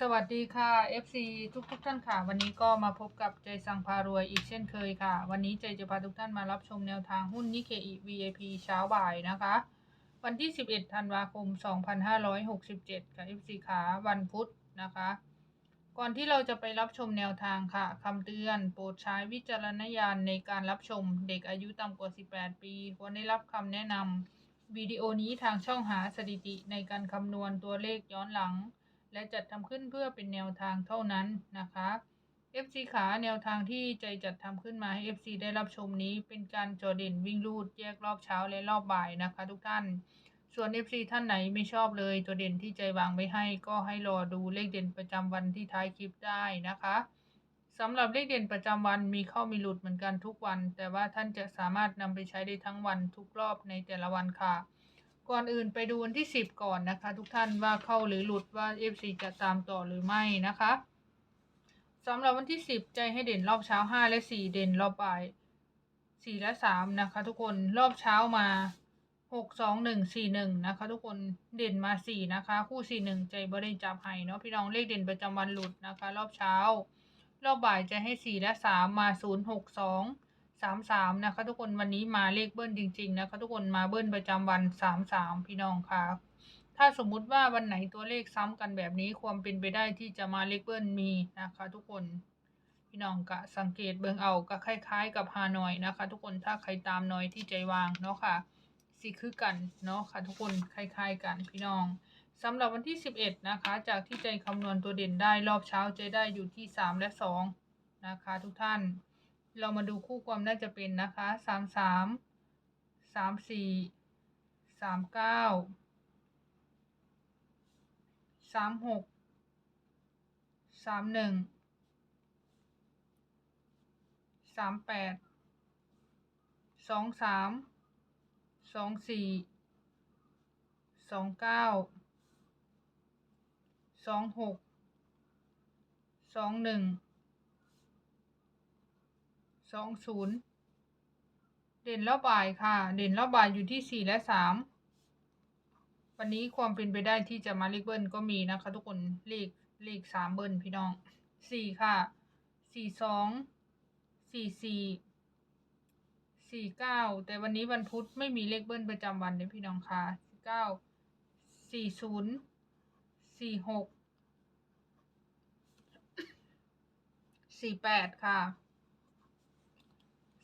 สวัสดีค่ะ FC ทุกทุกท่านค่ะ วันนี้ก็มาพบกับใจสั่งพารวยอีกเช่นเคยค่ะ วันนี้ใจจะพาทุกท่านมารับชมแนวทางหุ้นนิเคอิ VIP เช้าบ่ายนะคะ วันที่ 11 ธันวาคม 2567 ค่ะ FC ขาวันพุธนะคะ ก่อนที่เราจะไปรับชมแนวทางค่ะคำเตือนโปรดใช้วิจารณญาณในการรับชมเด็กอายุต่ำกว่า 18 ปีควรได้รับคำแนะนำวิดีโอนี้ทางช่องหาสถิติในการคำนวณตัวเลขย้อนหลัง และจัดทำขึ้นเพื่อเป็นแนวทางเท่านั้นนะคะ FC ขาแนวทางที่ใจจัดทำขึ้นมาให้ FC ได้รับชมนี้ เป็นการจอเด่นวิ่งลูดแยกรอบเช้าและรอบบ่ายนะคะ ทุกท่าน ส่วน FC ท่านไหนไม่ชอบเลยตัวเด่นที่ใจวางไว้ให้ ก็ให้รอดูเลขเด่นประจำวันที่ท้ายคลิปได้นะคะสำหรับเลขเด่นประจำวันมีเข้ามีหลุดเหมือนกันทุกวัน แต่ว่าท่านจะสามารถนำไปใช้ได้ทั้งวันทุกรอบในแต่ละวันค่ะ ก่อนอื่นไปดูวันที่ 10 ก่อนนะคะ ทุกท่านว่าเข้าหรือหลุดว่า FC จะตามต่อหรือไม่นะคะสำหรับวันที่ 10 ใจให้เด่นรอบเช้า 5 และ 4 เด่นรอบบ่าย 4 และ 3 นะคะ ทุกคนรอบเช้ามา 6 2 1 4 1 นะคะ ทุกคนเด่นมา 4 นะคะ คู่ 4 1 ใจบริจับให้เนาะพี่น้องเลขเด่นประจำวันหลุดนะคะ รอบเช้า รอบบ่ายจะให้ 4 และ 3 มา 0 6 2 สามสามนะคะ ทุกคนวันนี้มาเลขเบิ้ลจริง ๆ นะคะ ทุกคนมาเบิ้ลประจำวันสามสามพี่น้องค่ะ ถ้าสมมุติว่าวันไหนตัวเลขซ้ำกันแบบนี้ความเป็นไปได้ที่จะมาเลขเบิ้ลมีนะคะ ทุกคนพี่น้องกะสังเกตเบิ่งเอาก็คล้าย ๆ กับฮานอยนะคะ ทุกคนถ้าใครตามน้อยที่ใจวางเนาะค่ะสิคือกันเนาะค่ะ ทุกคนคล้าย ๆ กันพี่น้องสำหรับวันที่ 11 นะคะ จากที่ใจคำนวณตัวเด่นได้รอบเช้าใจได้อยู่ที่ 3 และ 2 นะคะ ทุกท่าน เรามาดูคู่ความน่าจะเป็นนะคะสามสามสามสี่สามเก้าสามหกสามหนึ่งสามแปดสองสามสองสี่สองเก้าสองหกสองหนึ่ง สองศูนย์เด่นรอบบ่ายค่ะ เด่นรอบบ่ายอยู่ที่สี่และสามวันนี้ความเป็นไปได้ที่จะมาเลขเบิ้ลก็มีนะคะทุกคนเลขเลขสามเบิ้ลพี่น้องสี่ค่ะสี่สองสี่สี่สี่เก้าแต่วันนี้วันพุธไม่มีเลขเบิ้ลประจำวันเลยพี่น้องค่ะสี่เก้าสี่ศูนย์สี่หกสี่แปดค่ะ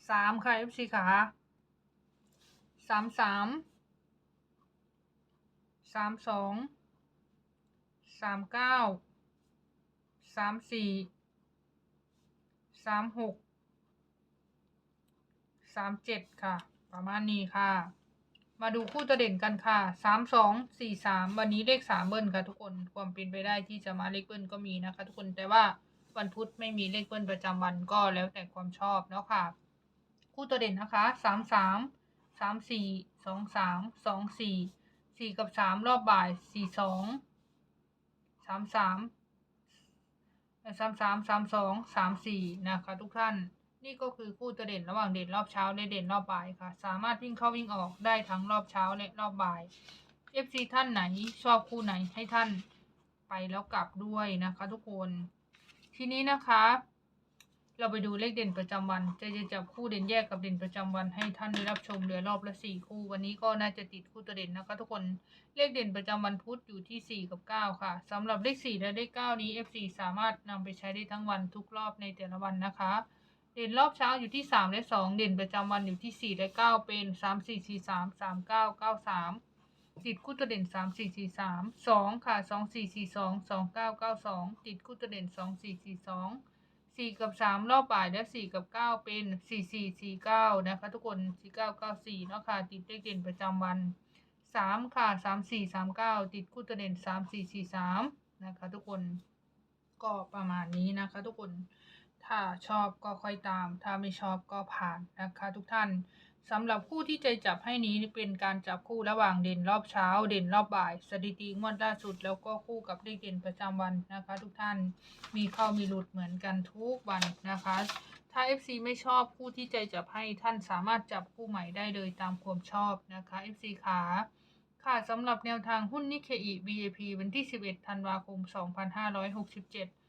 สามค่ะ FC ขาสามสามสามสองสามเก้าสามสี่สามหกสามเจ็ดค่ะ ประมาณนี้ค่ะ มาดูคู่ตัวเด่นกันค่ะสามสองสี่สามวันนี้เลขสามเบิ้ลค่ะทุกคนความเป็นไปได้ที่จะมาเลขเบิ้ลก็มีนะคะ ทุกคนแต่ว่าวันพุธไม่มีเลขเบิ้ลประจำวันก็แล้วแต่ความชอบเนาะค่ะ คู่ตัวเด่นนะคะสามสามสามสี่สองสามสองสี่สี่กับสามรอบบ่ายสี่สองสามสามสามสามสามสองสามสี่นะคะทุกท่าน นี่ก็คือคู่ตัวเด่นระหว่างเด่นรอบเช้าและเด่นรอบบ่ายค่ะ สามารถวิ่งเข้าวิ่งออกได้ทั้งรอบเช้าและรอบบ่าย FC ท่านไหนชอบคู่ไหนให้ท่านไปแล้วกลับด้วยนะคะทุกคน ทีนี้นะคะ เราไปดูเลขเด่นประจำวัน จะจะจับคู่เด่นแยกกับเด่นประจำวันให้ท่านได้รับชมเหลือรอบละสี่คู่ วันนี้ก็น่าจะติดคู่ตัวเด่นนะคะทุกคนเลขเด่นประจำวันพุธอยู่ที่สี่กับเก้าค่ะสำหรับเลขสี่และเลขเก้านี้ F4 สามารถนำไปใช้ได้ทั้งวันทุกรอบในแต่ละวันนะคะ เด่นรอบเช้าอยู่ที่สามและสองเด่นประจำวันอยู่ที่สี่และเก้าเป็นสามสี่สี่สามสามเก้าเก้าสามติดคู่ตัวเด่นสามสี่สี่สามสองค่ะสองสี่สี่สองสองเก้าเก้าสองติดคู่ตัวเด่นสองสี่สี่สอง สี่กับสามรอบบ่ายและสี่กับเก้าเป็นสี่สี่สี่เก้านะคะ ทุกคนสี่เก้าเก้าสี่เนาะค่ะติดเลขเด่นประจำวันสามค่ะสามสี่สามเก้าติดคู่ตัวเด่นสามสี่สี่สามนะคะ ทุกคนก็ประมาณนี้นะคะ ทุกคนถ้าชอบก็ค่อยตาม ถ้าไม่ชอบก็ผ่านนะคะ ทุกท่าน สำหรับคู่ที่ใจจับให้นี้เป็นการจับคู่ระหว่างเด่นรอบเช้า เด่นรอบบ่าย สถิติงวดล่าสุด แล้วก็คู่กับเลขเด่นประจำวันนะคะ ทุกท่านมีเข้ามีหลุดเหมือนกันทุกวันนะคะ ถ้า FC ไม่ชอบคู่ที่ใจจับให้ท่านสามารถจับคู่ใหม่ได้เลยตามความชอบนะคะ FC ขาค่ะสำหรับแนวทางหุ้นนิเคอิ VIP วันที่ 11 ธันวาคม 2567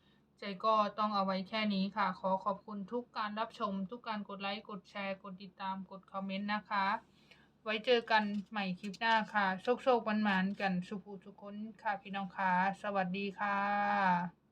ใจก็ต้องเอาไว้แค่นี้ค่ะ ขอขอบคุณทุกการรับชม ทุกการกดไลค์ กดแชร์ กดติดตาม กดคอมเมนต์นะคะ ไว้เจอกันใหม่คลิปหน้าค่ะ โชคโชคมันๆกันสุภูทุกคนค่ะพี่น้องค่ะ สวัสดีค่ะ